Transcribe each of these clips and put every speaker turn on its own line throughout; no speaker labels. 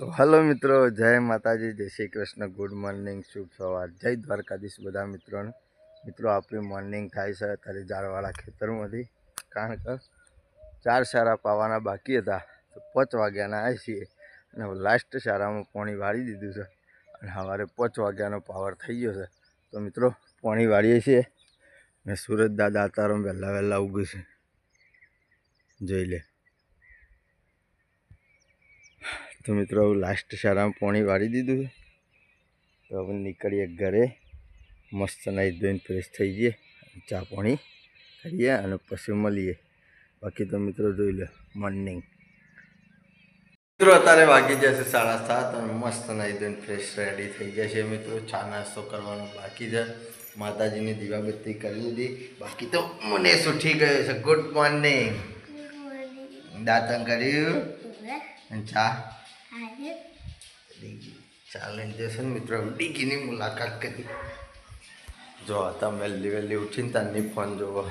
તો હલો મિત્રો, જય માતાજી, જય શ્રી કૃષ્ણ. ગુડ મોર્નિંગ શુભ સવાર જય દ્વારકાધીશ બધા મિત્રોને. મિત્રો, આપણી મોર્નિંગ થાય છે અત્યારે ઝાડવાળા ખેતરમાંથી. કારણ કે ચાર સારા પાવાના બાકી હતા. તો પાંચ વાગ્યાના આવી છીએ. અને લાસ્ટ સારામાં પોણી વાળી દીધું છે. અને સવારે પાંચ વાગ્યાનો પાવર થઈ ગયો છે. તો મિત્રો, પોણી વાળીએ છીએ. ને સુરત દાદા અતારો વહેલા વહેલા ઉગશે જોઈ લે. તો મિત્રો લાસ્ટ શારામાં પાણી વાળી દીધું છે. તો હવે નીકળીએ ઘરે. મસ્ત નાહી ધોઈને ફ્રેશ થઈ જઈએ. ચા પાણી કરીએ અને પછી મળીએ. બાકી તો મિત્રો જોઈ લો મોર્નિંગ મિત્રો અત્યારે વાગી જશે સાડા સાત અને મસ્ત નાઈ ધોઈને ફ્રેશ રેડી થઈ જશે મિત્રો. ચા નાસ્તો કરવાનો બાકી છે. માતાજીની દીવાબત્તી કરી લીધી બાકી તો મને સુઠી ગયો છે? ગુડ મોર્નિંગ દાંતન કર્યું? ચા? ડીગી ચાલીને જશે ને મિત્રો, ડીગીની મુલાકાત કરી. જો હતા વહેલી વહેલી ઉઠીને તારની ફોન જોવો.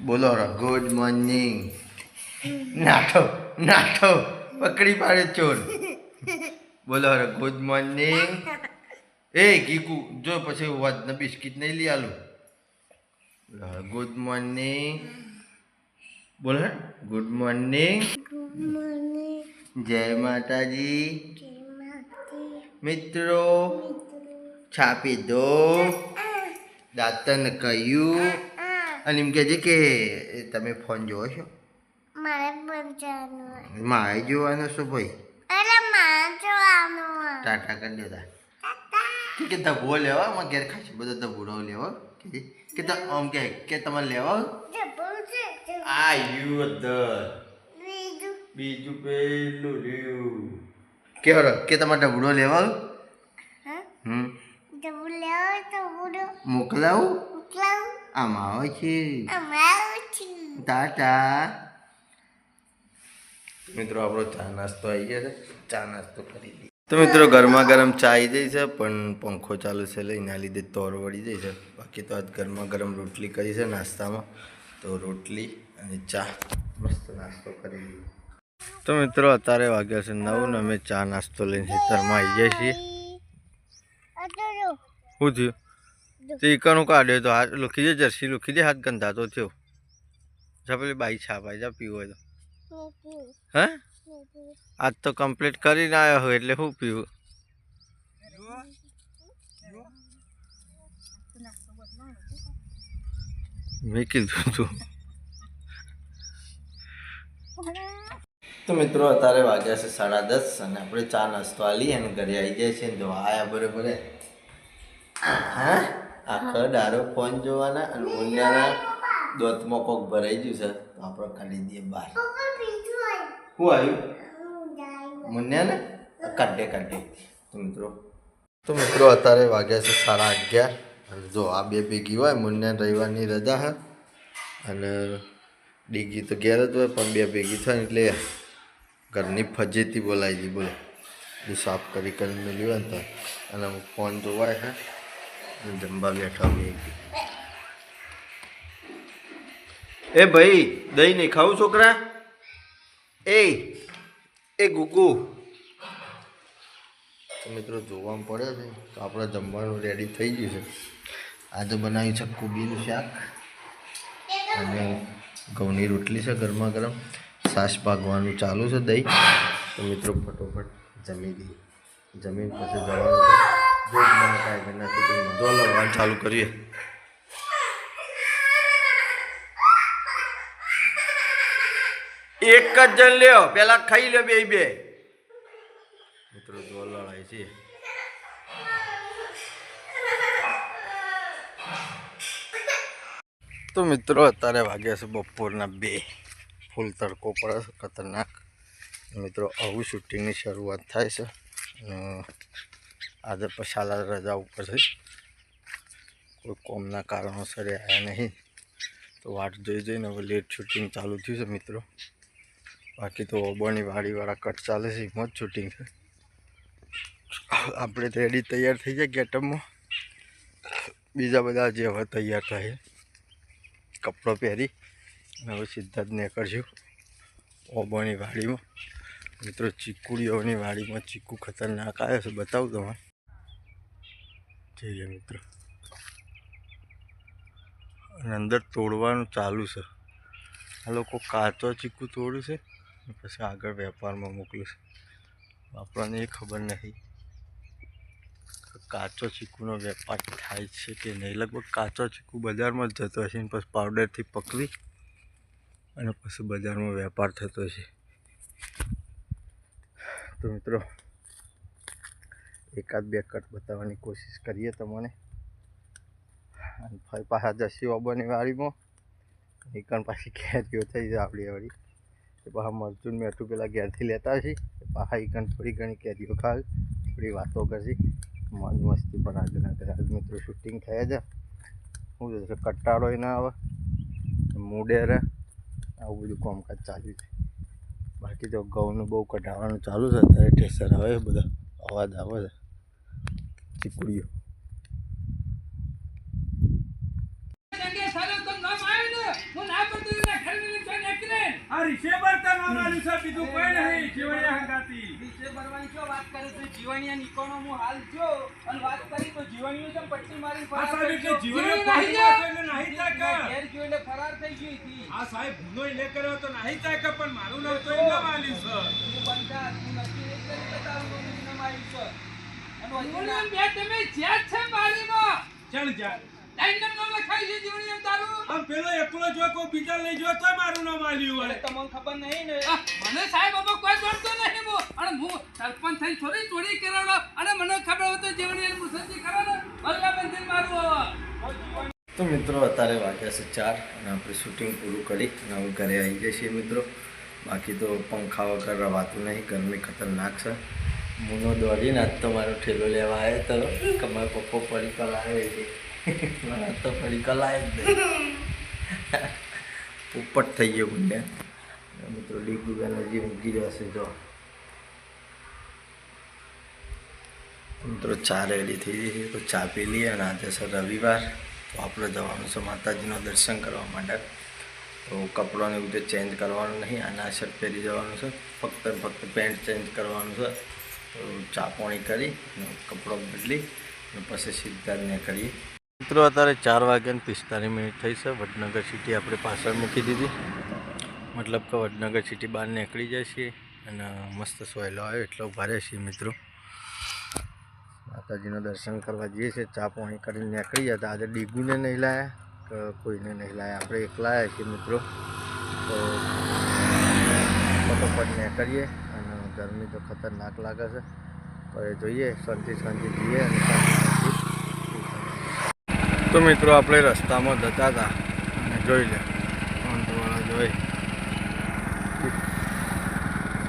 બોલો ગુડ મોર્નિંગ નાઠો નાઠો, પકડી પાડે ચોર. બોલો, રો ગુડ મોર્નિંગ એ કીકુ જો, પછી વાત, ને, બિસ્કિટ નહીં લઈ આલું. ગુડ મોર્નિંગ બોલ ગુડ મોર્નિંગ જય માતાજી. મિત્રો છાપી દો. દાંતન કહ્યું. અને એમ કહેજે કે તમે ફોન જોવો છો.
મારે
જોવાનો શું ભાઈ? ટાટા કરી દેતા કે ધબો લેવા માં ઘેર ખાશે. બધો ધબુડો લેવો. કે આમ કે તમારે લેવા?
છે
આ યુ અધર
બીજું
પેલું રહ્યું કે હરો કે તમારે ડબડો લેવા હમ? મોકલાવું? આમાં આવે છે.
અમારું છું.
ટાટા. મિત્રો આપણો ચા નાસ્તો આવી ગયો છે. ચા નાસ્તો કરી દઈએ તો મિત્રો ગરમા ગરમ ચા આવી જાય છે પણ પંખો ચાલુ છે એટલે એના લીધે તોર વળી જાય છે. બાકી તો આજ ગરમા ગરમ રોટલી કરી છે નાસ્તામાં. તો રોટલી અને ચા મસ્ત નાસ્તો કરી. દઈએ તો મિત્રો, અત્યારે વાગ્યા છે નવ ને અમે ચા નાસ્તો લઈને ખેતરમાં આવી જાય છીએ. શું થયું? તે ઈકાનું કાઢ્યો તો હાથ લુખી દે જર્સી લુખી દે, હાથ ગંધા તો થયો. જા પેલી બાઈ છાપાય જા પીવું તો. હે? આજ તો કમ્પ્લીટ કરીને આવ્યો હોય એટલે શું પીવું? મેં કીધું તું. તો મિત્રો, અત્યારે વાગ્યા છે સાડા દસ અને આપણે ચા નાસ્તો આલી અને ઘરે આવી જાય છે. જો આયા બરોબર. હા? આખો દારો ફોન જોવાના અને ઓલિયાના દોતમાં કોક ભરાઈ ગયું છે. તો આપણે કાઢી દઈએ બહાર. શું આવ્યું?
હું જાય
મુન્યા ને કાઢે કાઢે તો મિત્રો. તો મિત્રો, અત્યારે વાગ્યા છે સાડા અગિયાર. અને જો આ બે ભેગી હોય મુન્યા રવિવારની રજા હે અને ડીગી તો ઘેર જ હોય પણ બે ભેગી થાય એટલે ઘરની ફજેતી બોલાવી દી બોલો. એ સાફ કરી કરીને મેળ્યું હોય ને તો. અને હું ફોન જોવાય હે જમવા બેઠા બે એ ભાઈ દહીં નહીં ખાવું છોકરા? એ એ ગુગુ. તો મિત્રો જોવામાં પડે છે તો આપણે જમવાનું રેડી થઈ ગયું છે. આજે બનાવ્યું છે કુબીનું શાક. અને ઘઉંની રોટલી છે ગરમા ગરમ. છાશ ભાગવાનું ચાલુ છે દહીં. તો મિત્રો ફટોફટ જમી દઈએ જમીન પછી જવાનું છે. લડવાનું ચાલુ કરીએ. એક જ જણ લ્યો. પેલા ખાઈ લ્યો બે બે. મિત્રો જો લડાય છે. તો મિત્રો, અત્યારે વાગ્યા છે બપોરના બે. ફૂલ તડકો પડે છે, ખતરનાક. મિત્રો, આવું શૂટિંગની શરૂઆત થાય છે. આજે પછાલા રજા ઉપર છે. કોઈ કોમના કારણોસર આવ્યા નહીં. તો વાટ જોઈ જોઈને હવે લેટ શૂટિંગ ચાલુ થયું છે, મિત્રો. બાકી તો ઓબોની વાડીવાળા કટ ચાલે છે, એમાં જ શૂટિંગ છે. આપણે રેડી તૈયાર થઈ જાય ગેટઅપમાં. બીજા બધા જે હવે તૈયાર થાય કપડો પહેરી અને હવે સીધા જ નીકળશું ઓબોની વાડીમાં. મિત્રો, ચીકુડીઓની વાડીમાં ચીકુ ખતરનાક આવ્યો છે, બતાવું તમારે જઈએ મિત્રો. અને અંદર તોડવાનું ચાલુ છે. આ લોકો કાચો ચીકુ તોડ્યું છે પછી આગળ વેપારમાં મોકલ્યું છે. આપણને એ ખબર નથી કાચો ચીકુનો વેપાર થાય છે કે નહીં? લગભગ કાચો ચીકુ બજારમાં જ જતો હશે ને પછી પાવડરથી પકવી અને પછી બજારમાં વેપાર થતો છે તો મિત્રો, એકાદ બે કટ બતાવવાની કોશિશ કરીએ તમને. અને ફરી પાછા જશી ઓબરની વાડીમાં. એકણ પાછી કેરીઓ થઈ જાય આપણી વાળી એ પાછા મરચું મેઠું પેલા ઘેરથી લેતા હશી. પાછા એકણ થોડી ઘણી કેરીઓ ખાવ, થોડી વાતો કરશી. મોજ મસ્તી પણ આજે આજ મિત્રો શૂટિંગ થયા છે. શું જશે કટાળો એના આવે. મૂડે રહે. આવું બધું કામકાજ ચાલ્યું છે. બાકી તો ઘઉંનું બહુ કઢાવવાનું ચાલુ છે. અત્યારે ટેસર આવે બધા અવાજ આવે છે. ચીકુડીઓ
સંગે સાલો તો નામ આવ્યું ને હું ના પડતું ને ખરીદી તો નીકળે
આ છે બીજું કોઈ નહીં જીવણિયા હંગાતી.
વિશે શું વાત કરે છે? જીવણિયા નીકોનો હું હાલ જો અને વાત કરી તો જેમ પટ્ટી મારી
આ સાહેબ એટલે
ગયો.
પડી
નાહી
એટલે નાહી જાય
ઘેર ગયો એટલે ફરાર થઈ ગઈ હતી.
આ સાહેબ ગુનો લે કર્યો તો નહીં થાય પણ મારું નામ તો એમ નામ છે.
તું બંધા, તું નથી બતાવું નામ છે. અને વચ્ચેના-
તમે જ્યાં છે મારીમાં
ચાલ જા
ટાઈમ નામ લખાય છે જીવણી એમ તારું?
આમ પેલો એકલો જો કોઈ બીજા લઈ જો તો મારું નામ આલ્યું હોય.
તમને ખબર નહીં ને.
મને સાહેબ બાબા કોઈ જોડતો નહીં હું. અને હું સરપંચ થઈને થોડી ચોરી કરાવડો અને મને ખબર હોય તો જીવણી એમ મુસલજી કરાવડો ભલા બંધીને મારું હવે.
તો મિત્રો અત્યારે વાગ્યા છે ચાર અને આપણે શૂટિંગ પૂરું કરી અને હવે ઘરે આવી જઈએ છીએ મિત્રો. બાકી તો પંખા વગર રવાતું નહીં ગરમી ખતરનાક છે. મુનો દોડીને આજ તો મારો ઠેલો લેવા આવ્યો તો કે મારો પપ્પો પડી લાવે એટલે તો ફરી લાવે જ ઉપટ થઈ ગયો બંને. મિત્રો ડીગુ બેન મૂકી ઊંઘી જશે જો. મિત્રો, ચા રેડી થઈ ગઈ તો ચા પી લઈએ અને આજે છે રવિવાર. તો આપણે જવાનું છે માતાજીનું દર્શન કરવા માટે. તો કપડાને બધે ચેન્જ કરવાનું નહીં. આના શર્ટ પહેરી જવાનું છે. ફક્ત ફક્ત પેન્ટ ચેન્જ કરવાનું છે. તો ચા પાણી કરી કપડો બદલી અને પછી સિદ્ધાર્થને કરીએ મિત્રો, અત્યારે ચાર વાગ્યાને પિસ્તાલીસ મિનિટ થઈ છે. વડનગર સિટી આપણે પાછળ મૂકી દીધી. મતલબ કે વડનગર સિટી બહાર નીકળી જાય છીએ અને મસ્ત સોયલો આવ્યો એટલો ભારે છીએ મિત્રો. માતાજીનું દર્શન કરવા જઈએ છીએ. ચા પાણી કરીને નીકળી જતા આજે ડીગુને નહીં લાયા કે કોઈને નહીં લાયા. આપણે એકલા આવ્યા છીએ મિત્રો. તો ફટોફટ નીકળીએ અને ગરમી તો ખતરનાક લાગે છે. એ જોઈએ શાંતિ શાંતિ જઈએ અને તો મિત્રો આપણે રસ્તામાં જતા હતા. અને જોઈ લે. વાળા જોઈ.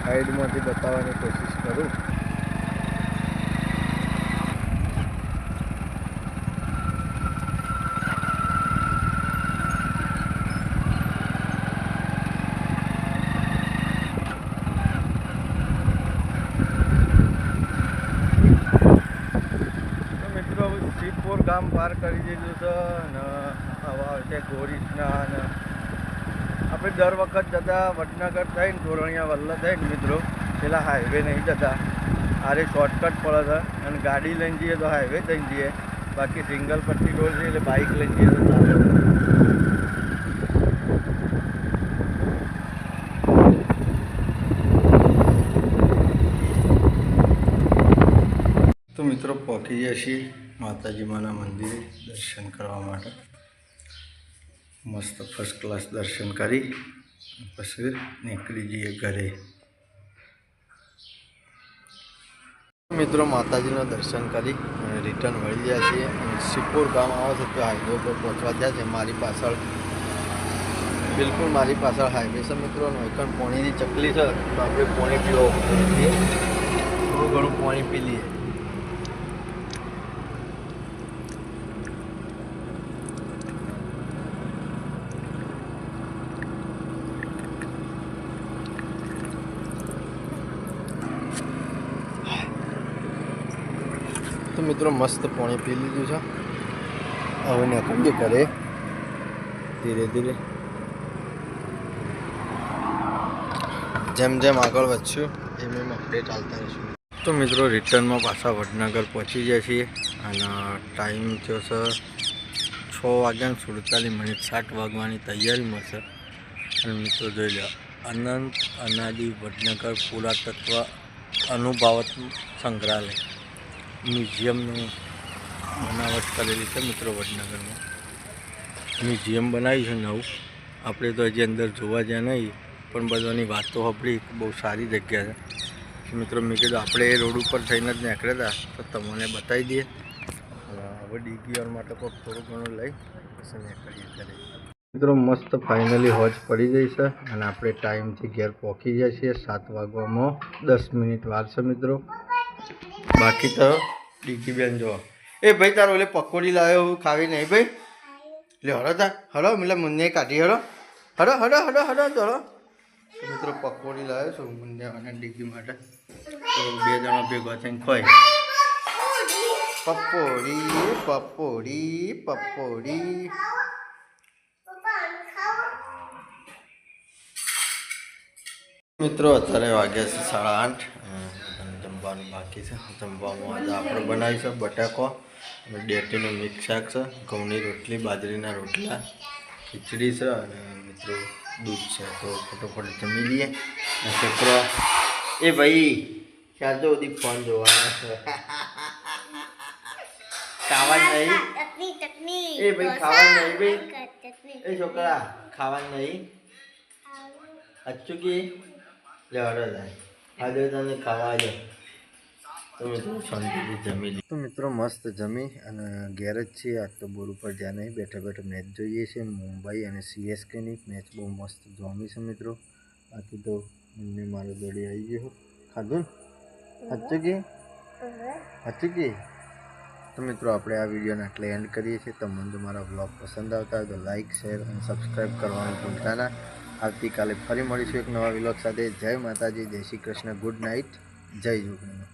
સાઈડમાંથી બતાવવાની કોશિશ કરું તો મિત્રો હવે શિવપુર ગામ પાર કરી દીધું છે અને હવા છે ગોરીસના અને આપણે દર વખત જતા વડનગર થઈને ધોરણિયા વલ્લભ થઈને મિત્રો, પેલા હાઈવે નહીં જતા. આરે શોર્ટકટ પડે છે અને ગાડી લઈને જઈએ તો હાઈવે થઈને જઈએ. બાકી સિંગલ પટ્ટી રોડ છે એટલે બાઇક લઈને જઈએ તો ચાલે. મિત્રો, પહોંચી ગયા છીએ માતાજી માના મંદિરે દર્શન કરવા માટે મસ્ત ફર્સ્ટ ક્લાસ દર્શન કરી પછી નીકળી જઈએ ઘરે. મિત્રો, માતાજીના દર્શન કરી રિટર્ન વળી ગયા છીએ. અને સિપોર ગામ આવે છે તો હાઈવે પર પહોંચવા થયા છે. મારી પાછળ, બિલકુલ મારી પાછળ હાઈવે છે મિત્રો. એકણ પોણીની ચકલી છે. તો આપણે પોણી પીવો. ઘણું પાણી પી લઈએ. મિત્રો મસ્ત પાણી પી લીધું છે. હવે નીકળીએ કરે. ધીરે ધીરે. જેમ જેમ આગળ વધશું, એમ એમ આપણે ચાલતા રહીશું. તો મિત્રો, રિટર્નમાં પાછા વડનગર પહોંચી ગયા છીએ. અને ટાઈમ થયો છે છ વાગ્યાને સુડતાલીસ મિનિટ, સાત વાગવાની તૈયારીમાં છે અને મિત્રો, જોઈ લો, અનંત અનાદિ વડનગર પુરાતત્વ અનુભાવત સંગ્રહાલય. મ્યુઝિયમનું બનાવટ કરેલી છે મિત્રો વડનગરમાં. મ્યુઝિયમ બનાવ્યું છે નવું. આપણે તો હજી અંદર જોવા જ્યાં નહીં, પણ બધાની વાતો સાંભળી બહુ સારી જગ્યા છે. મિત્રો મેં કીધું આપણે એ રોડ ઉપર થઈને જ નીકળ્યા હતા, તો તમને બતાવી દઈએ. હવે ડીપીઆર માટે પણ થોડું ઘણું લઈ, પછી નીકળીએ કરીએ મિત્રો મસ્ત ફાઇનલી હોજ પડી ગઈ છે અને આપણે ટાઈમથી ઘેર પહોંચી જઈએ છીએ સાત વાગવામાં દસ મિનિટ વાર છે મિત્રો. બાકી તો ડીકી બેન જો. એ ભાઈ, તારો એટલે પકોડી લાવ્યો હું ખાવી નહીં ભાઈ. લે હરો તા. હરો એટલે મુન્ને કાઢી હરો હરો હરો હરો હરો હરો મિત્રો પકોડી લાવ્યો છું મુન્ને અને ડીકી માટે. તો બે જણા ભેગા થઈને ખોઈ પકોડી પકોડી પકોડી. મિત્રો, અત્યારે વાગ્યા છે સાડા આઠ. જમવાનું બાકી છે. જમવામાં આજે આપણે બનાવીશું બટાકો અને ડેટીનું મિક્સ શાક છે. ઘઉંની રોટલી બાજરીના રોટલા ખીચડી છે અને મિત્રો દૂધ છે. તો ફટોફટ જમી લઈએ. અને છોકરો એ ભાઈ ક્યાં તો સુધી ફોન જોવાના છે. ખાવા નહીં? એ ભાઈ ખાવાનું નહીં ભાઈ? એ છોકરા ખાવાનું નહીં? અચ્ચુકી લે જાય આજે તને ખાવા દો. તો મિત્રો મસ્ત જમી અને ઘેર જ છીએ. આજ તો બોર ઉપર જ્યાં નહીં બેઠા બેઠા મેચ જોઈએ છીએ મુંબઈ અને સીએસકેની મેચ બહુ મસ્ત જોમી છે મિત્રો. બાકી તો મને મારો દોડી આવી ગયો. ખાધું? કે? અચ્ચુકી કે? તો મિત્રો આપણે આ વિડીયોને આટલે એન્ડ કરીએ છીએ. તમને જો મારા બ્લોગ પસંદ આવતા હોય તો લાઇક શેર અને સબસ્ક્રાઈબ કરવાનું ભૂલતા ના. આવતીકાલે ફરી મળીશું એક નવા વિલોગ સાથે. જય માતાજી જય શ્રી કૃષ્ણ. ગુડ નાઇટ જય જોગણી